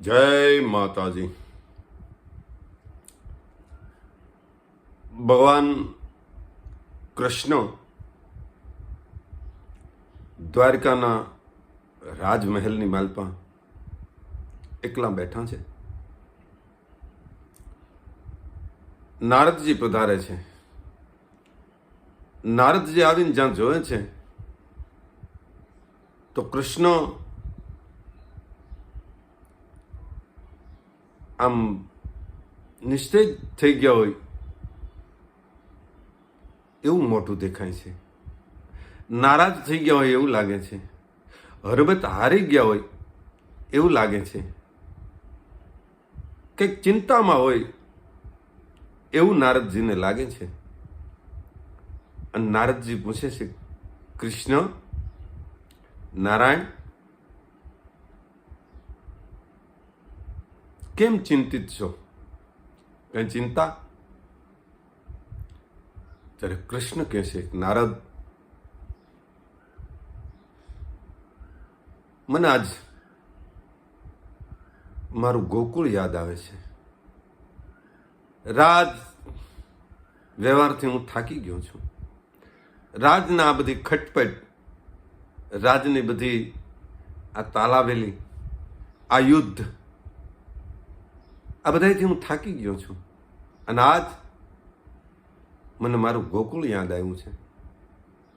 જય માતાજી. ભગવાન કૃષ્ણ દ્વારકાના રાજમહેલની માલપા એકલા બેઠા છે. નારદજી પધારે છે. નારદજી આવીને જ્યાં જોવે છે, તો કૃષ્ણ આમ નિશ્ચય થઈ ગયા હોય એવું મોટું દેખાય છે નારાજ થઈ ગયા હોય એવું લાગે છે હરબત હારી ગયા હોય એવું લાગે છે કંઈક ચિંતામાં હોય એવું નારદજીને લાગે છે અને નારદજી પૂછે છે કૃષ્ણ નારાયણ કેમ ચિંતિત છો? કઈ ચિંતા? ત્યારે કૃષ્ણ કહે છે, નારદ, મને આજ મારું ગોકુળ યાદ આવે છે. રાજ વ્યવહારથી હું થાકી ગયો છું. રાજના આ બધી ખટપટ, રાજની બધી આ તાલાવેલી, આ યુદ્ધ આ બધાથી હું થાકી ગયો છું. અને આજ મને મારું ગોકુળ યાદ આવ્યું છે.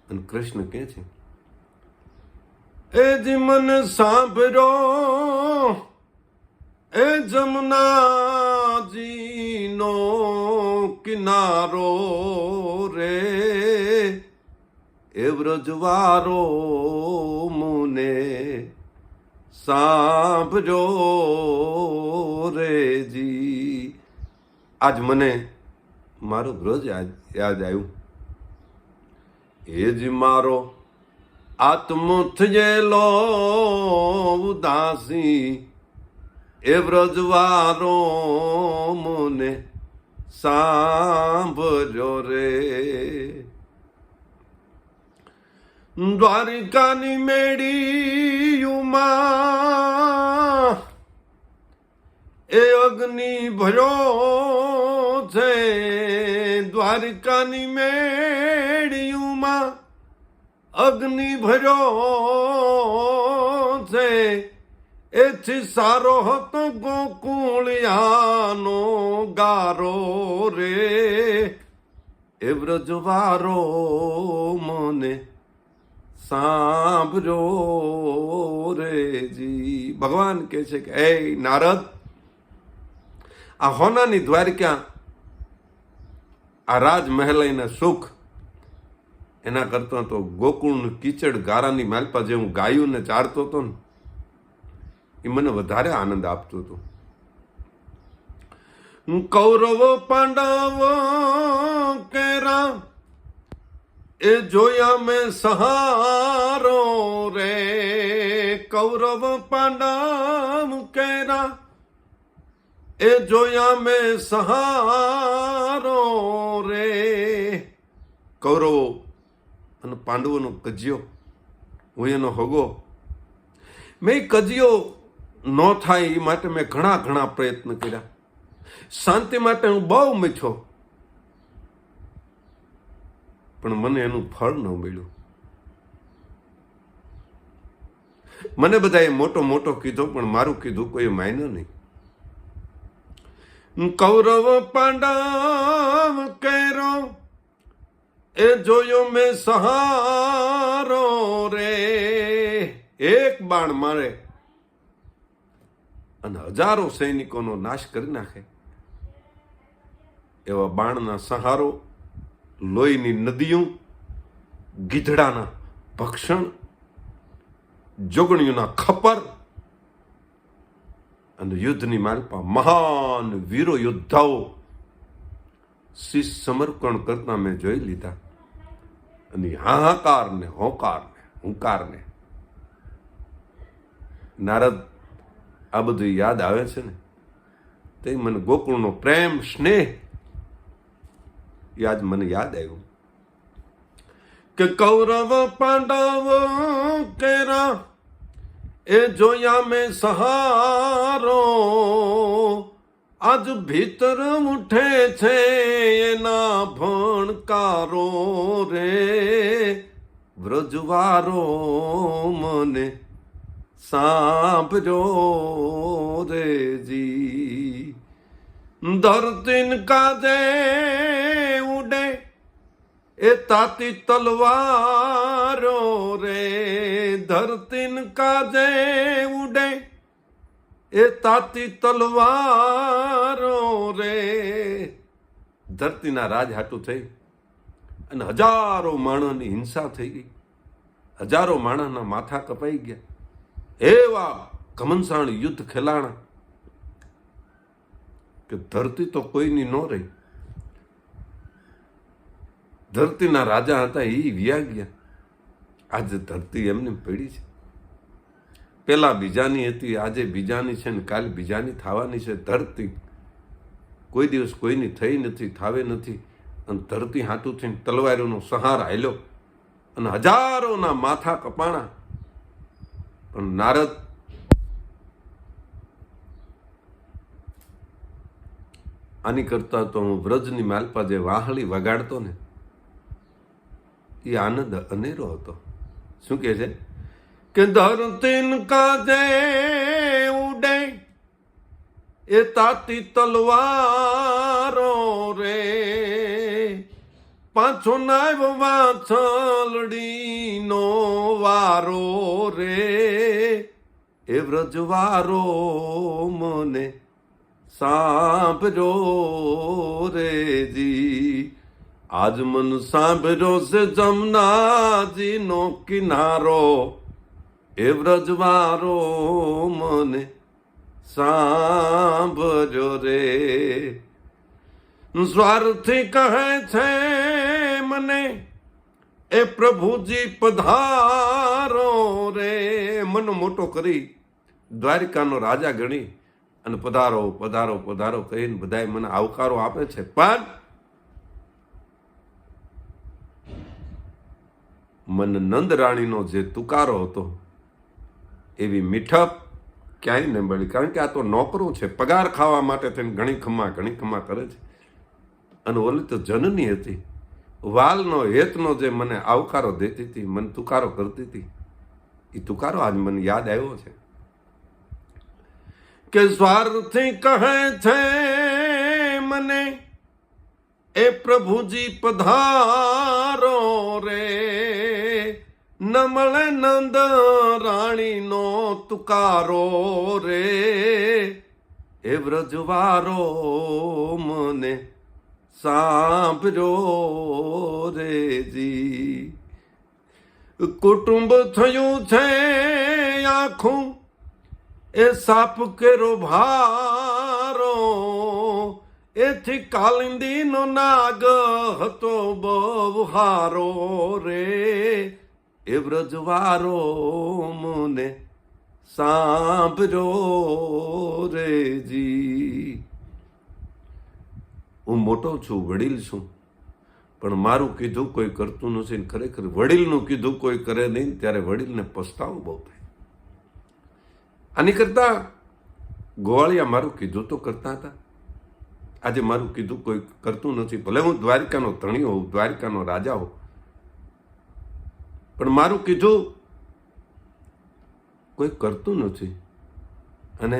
અને કૃષ્ણ કહે છે, એ જ મન સાંભળો, એ જમનાજીનો કિનારો રે, એ વ્રજવારો મુને સાંભળો રેજી આજ મને મારું બ્રજ યાદ આવ્યું. એ જ મારો આત્મથ જેલો ઉદાસી એ વ્રજવારો મને સાંભળ્યો રે. દ્વારિકાની મેળીયુમાં એ અગ્નિ ભર્યો છે. દ્વારિકાની મેળીયુમાં અગ્નિ ભર્યો છે. એથી સારો હતો ગોકુળિયાનો ગારો રે. એ વ્રજવારો મને સાંભળ્યો રેજી ભગવાન કહે છે કે એ નારદ, આ હોનાની દ્વારિકા, આ રાજમહેલના સુખ, એના કરતાં તો ગોકુળનું કીચડ ગારાની માલપા જે હું ગાયું ને ચારતો હતો ને, એ મને વધારે આનંદ આપતો હતો. કૌરવો પાંડવો કેરા એ જોયા મેં સહારો રે, કૌરવ પાંડવ કેરા. એ જોયા મેં સહારો રે. કૌરવો અને પાંડવોનો કજિયો હું એનો હગો. મેં કજિયો ન થાય એ માટે મેં ઘણા ઘણા પ્રયત્ન કર્યા. શાંતિ માટે હું બહુ મીઠો પણ મને એનું ફળ ન મળ્યું. મને બધાએ મોટો મોટો કીધો, પણ મારું કીધું કોઈ માયનો નહીં. કૌરવ પાંડવ કેરો, એ જોયો મેં સહારો રે. એક બાણ મારે અને હજારો સૈનિકોનો નાશ કરી નાખે. એવા બાણના સહારો લોહીની નદીઓ ગીધડાના ભક્ષણ, જોગણીઓના ખપર અને યુદ્ધની માલપા મહાન વીરો યોદ્ધાઓ શીશ સમર્પણ કરતા મેં જોઈ લીધા. અને હાહાકાર ને હુંકારને. ને નારદ, આ બધું યાદ આવે છે ને? તે મને ગોકુળનો પ્રેમ, સ્નેહ યાદ, મને યાદ આવ્યું કે કૌરવ પાંડવ કેરા, એ જોયા મેં સહારો. આજ ભીતર ઉઠે છે એના ભણકારો રે. વ્રજવારો મને સાંભળો રેજી ધરતીન કાજે એ તાતી તલવારો રે, ધરતીન કાજે ઉડે. એ તાતી તલવારો રે, ધરતીના રાજ હાટું થઈ અને હજારો માણસની હિંસા થઈ ગઈ. હજારો માણસના માથા કપાઈ ગયા. એવા ઘમનસાણ યુદ્ધ ખેલાણા કે ધરતી તો કોઈની ન રહી. ધરતીના રાજા હતા એ વ્યા ગયા. આજે ધરતી એમને પડી છે. પેલા બીજાની હતી, આજે બીજાની છે ને કાલે બીજાની થવાની છે. ધરતી કોઈ દિવસ કોઈની થઈ નથી, થાવે નથી. અને ધરતી હાથું થઈને તલવારીનો સહાર હાલ્યો અને હજારોના માથા કપાણા. પણ નારદ આની કરતા તો હું વ્રજની માલપા જે વાહળી વગાડતો ને એ આનંદ અનેરો હતો. શું કે છે? કે ધરતીન કાદે ઉડે, એ તાતી તલવારો રે. પાછો નાવ વાછલડીનો વારો રે. એ વ્રજવારો મને સાંભળો રેજી આજ મન સાંભળો છે જમનાજીનો કિનારો. એ વ્રજવારો મને સાંભળ્યો રે. સ્વાર્થી કહે છે મને, એ પ્રભુજી પધારો રે. મન મોટો કરી દ્વારિકાનો રાજા ગણી અને પધારો પધારો પધારો કહીને બધાય મને આવકારો આપે છે. પણ મન નંદ રાણીનો જે તુકારો હતો, એવી મીઠપ ક્યાંય ન મળી. કારણ કે આ તો નોકરો છે, પગાર ખાવા માટે થઈને ઘણી ખમા ઘણી ખમા કરે છે. અને ઓલી તો જનની હતી. વાલનો, હેતનો જે મને આવકારો દેતી હતી, મને તુકારો કરતી હતી એ તુકારો આજ મને યાદ આવ્યો છે. કે સ્વાર્થી કહે છે મને, એ પ્રભુજી પધારો રે ન મળે નંદ રાણીનો તુકારો રે. એ વ્રજવારો મને સાંભળો રેજી કુટુંબ થયું છે આખું, એ સાપ કેરો ભારો. એથી કાલિંદીનો નાગ હતો બહુ હારો રે. એ વ્રજવારો મને સાંભળો રેજી હું મોટો છું, વડીલ છું, પણ મારું કીધું કોઈ કરતું નથી ખરેખર વડીલનું કીધું કોઈ કરે નહીં ત્યારે વડીલને પસ્તાવો બહુ થાય. આની કરતા ગોવાળિયા મારું કીધું તો કરતા હતા. આજે મારું કીધું કોઈ કરતું નથી. ભલે હું દ્વારિકાનો ધણી હોઉં, દ્વારિકાનો રાજા હોઉં પણ મારું કીધું કોઈ કરતું નથી. અને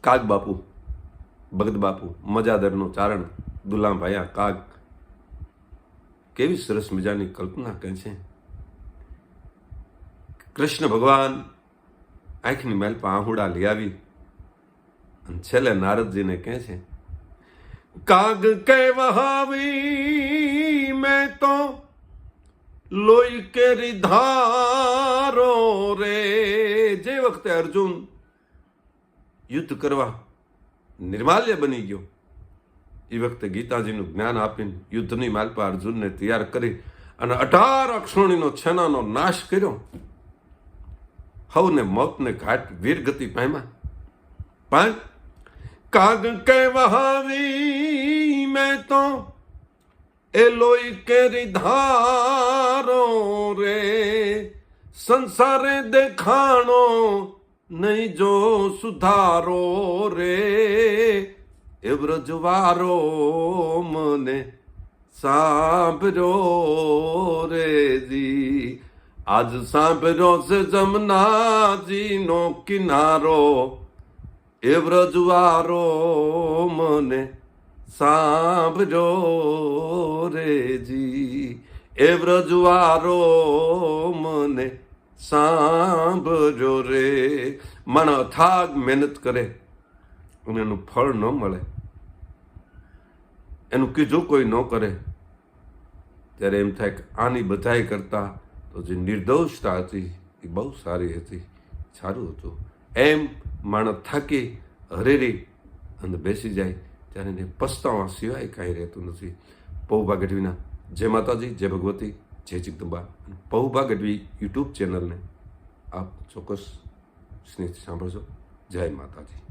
કાગ બાપુ, ભગત બાપુ, મજાદરનો ચારણ દુલામ ભાયા કાગ, કેવી સરસ મજાની કલ્પના કહે છે. કૃષ્ણ ભગવાન આંખની મેલ પર આહુડા લઈ આવી અને છેલ્લે નારદજીને કહે છે, કાગ કે વહાવી મેં તો લોહી કેરી ધારો રે. જે વખતે અર્જુન યુદ્ધ કરવા નિર્માલ્ય બની ગયો, એ વખતે ગીતાજીનું જ્ઞાન આપીને યુદ્ધની માલપા અર્જુનને તૈયાર કરી અને અઢાર અક્ષોણીનો છેનાનો નાશ કર્યો. હવને મોતને ઘાટ વીરગતિ પામ્યા. પણ કાગ કે વહાવી મેં તો કેરી ધારો રે, સંસારે દેખાણો નહીં જો સુધારો રે. એ વ્રજવારો મને સાંભળ્યો રે જી. આજ સાંભળ્યો છે જમનાજીનો કિનારો. એ વ્રજવારો મને સાંભળ્યો રેજી એ વ્રજવારો મને સાંભળ્યો રે. માણસ અથાગ મહેનત કરે, અને એનું ફળ ન મળે. એનું કીધું કોઈ ન કરે. ત્યારે એમ થાય કે આની બધાય કરતા તો જે નિર્દોષતા હતી એ બહુ સારી હતી, સારું હતું. એમ માણસ થાકી હરેરી અને બેસી જાય. ત્યારે એને પસ્તાવા સિવાય કાંઈ રહેતું નથી. પૌભા ગઢવીના જય માતાજી, જય ભગવતી, જય જગદંબા પૌભા ગઢવી યુટ્યુબ ચેનલને આપ ચોક્કસ સ્નેહ સાંભળજો. જય માતાજી.